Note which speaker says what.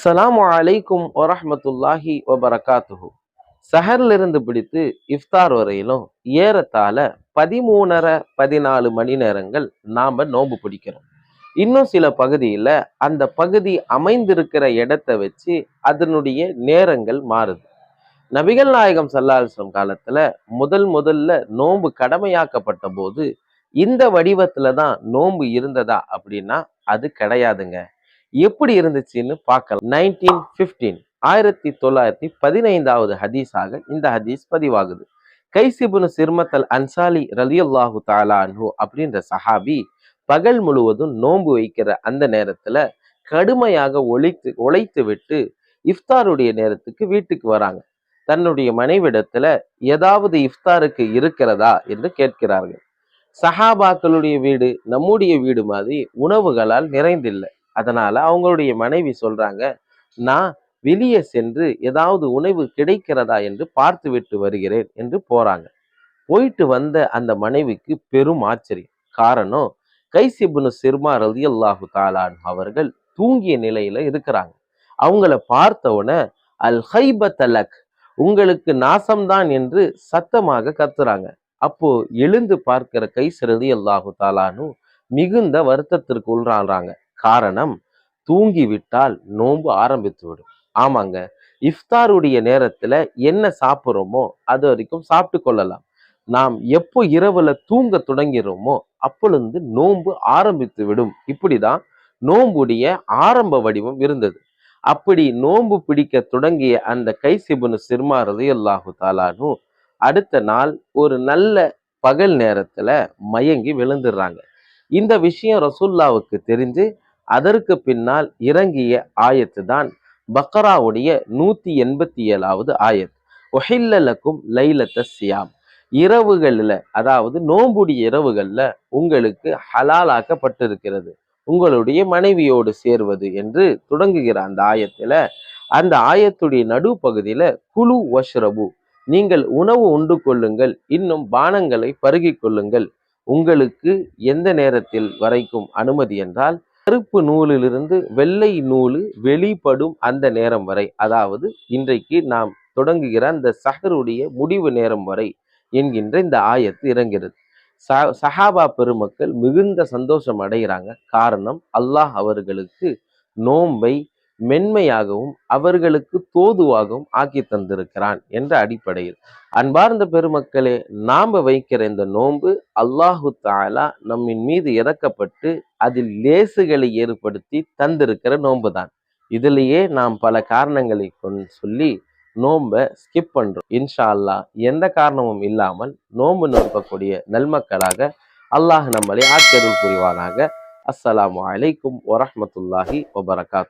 Speaker 1: அஸ்ஸலாமு அலைக்கும் வரஹ்மத்துல்லாஹி வபரகாத்துஹு. சஹர்ல இருந்து பிடித்து இஃப்தார் வரையிலும் ஏறத்தாழ பதிமூணரை பதினாலு மணி நேரங்கள் நாம் நோம்பு பிடிக்கிறோம். இன்னும் சில பகுதியில் அந்த பகுதி அமைந்திருக்கிற இடத்தை வச்சு அதனுடைய நேரங்கள் மாறுது. நபிகள் நாயகம் சல்லாஹம் காலத்தில் முதல் முதல்ல நோம்பு கடமையாக்கப்பட்ட போது இந்த வடிவத்தில் தான் நோம்பு இருந்ததா அப்படின்னா அது கிடையாதுங்க. எப்படி இருந்துச்சுன்னு பார்க்கலாம். நைன்டீன் பிப்டீன் ஆயிரத்தி தொள்ளாயிரத்தி பதினைந்தாவது ஹதீஸாக இந்த ஹதீஸ் பதிவாகுது. கைசிபுனு சிர்மத்தல் அன்சாலி ரலியுல்லாஹு தாலான்ஹு அப்படின்ற சஹாபி பகல் முழுவதும் நோன்பு வைக்கிற அந்த நேரத்துல கடுமையாக ஒழித்து உழைத்து விட்டு இஃப்தாருடைய நேரத்துக்கு வீட்டுக்கு வராங்க. தன்னுடைய மனைவிடத்துல ஏதாவது இஃப்தாருக்கு இருக்கிறதா என்று கேட்கிறார்கள். சஹாபாக்களுடைய வீடு நம்முடைய வீடு மாதிரி உணவுகளால் நிறைந்தில்லை. அதனால அவங்களுடைய மனைவி சொல்றாங்க நான் வெளியே சென்று ஏதாவது உணவு கிடைக்கிறதா என்று பார்த்துவிட்டு வருகிறேன் என்று போறாங்க. போயிட்டு வந்த அந்த மனைவிக்கு பெரும் ஆச்சரியம். காரணம் கைசிபுனு சிர்மா ரதி அல்லாஹு தாலான் அவர்கள் தூங்கிய நிலையில இருக்கிறாங்க. அவங்கள பார்த்தவுடனே அல் ஹைபத்தலக் உங்களுக்கு நாசம்தான் என்று சத்தமாக கத்துறாங்க. அப்போ எழுந்து பார்க்கிற கைசரதி அல்லாஹு தாலானு மிகுந்த வருத்தத்திற்கு உள்றாங்க காரணம் தூங்கிவிட்டால் நோன்பு ஆரம்பித்து விடும் ஆமாங்க. இஃப்தாருடைய நேரத்துல என்ன சாப்பிட்றோமோ அது வரைக்கும் சாப்பிட்டு கொள்ளலாம். நாம் எப்போ இரவுல தூங்க தொடங்கிறோமோ அப்பொழுது நோன்பு ஆரம்பித்து விடும் இப்படிதான் நோன்புடைய ஆரம்ப வடிவம் இருந்தது. அப்படி நோன்பு பிடிக்க தொடங்கிய அந்த கைசிபுனு சிர்மா ரதையல்லாஹு தாலானு அடுத்த நாள் ஒரு நல்ல பகல் நேரத்துல மயங்கி விழுந்துடுறாங்க. இந்த விஷயம் ரசுல்லாவுக்கு தெரிஞ்சு அதற்கு பின்னால் இறங்கிய ஆயத்து தான் பக்ராவுடைய நூத்தி எண்பத்தி ஏழாவது ஆயத். ஒஹில்லலக்கும் லைலத்த சியாம். இரவுகளில் அதாவது நோம்புடைய இரவுகளில் உங்களுக்கு ஹலாலாக்கப்பட்டிருக்கிறது. உங்களுடைய மனைவியோடு சேர்வது என்று தொடங்குகிற அந்த ஆயத்தில் அந்த ஆயத்துடைய நடுப்பகுதியில குழு வஷ்ரபு. நீங்கள் உணவு உண்டு கொள்ளுங்கள் இன்னும் பானங்களை பருகி கொள்ளுங்கள். உங்களுக்கு எந்த நேரத்தில் வரைக்கும் அனுமதி என்றால் கருப்பு நூலிலிருந்து வெள்ளை நூல் வெளிப்படும் அந்த நேரம் வரை. அதாவது இன்றைக்கு நாம் தொடங்குகிற அந்த சஹருடைய முடிவு நேரம் வரை என்கின்ற இந்த ஆயத்து இறங்கிறது. ச சஹாபா பெருமக்கள் மிகுந்த சந்தோஷம் அடைகிறாங்க. காரணம் அல்லாஹ் அவர்களுக்கு நோன்பை மென்மையாகவும் அவர்களுக்கு தோதுவாகவும் ஆக்கி தந்திருக்கிறான் என்ற அடிப்படையில். அன்பார்ந்த பெருமக்களே நாம வைக்கிற இந்த நோன்பு அல்லாஹு தாலா நம்மின் மீது இறக்கப்பட்டு அதில் லேசுகளை ஏற்படுத்தி தந்திருக்கிற நோன்பு தான் இதுலேயே நாம் பல காரணங்களை கொண்டு சொல்லி நோன்பை ஸ்கிப் பண்றோம். இன்ஷா அல்லாஹ் எந்த காரணமும் இல்லாமல் நோன்பு நோக்கக்கூடிய நல்மக்களாக அல்லாஹ் நம்மளை ஆச்சரியம் புரிவானாக. அஸ்ஸலாமு அலைக்கும் வரமத்துல்லாஹி வபரகாத்.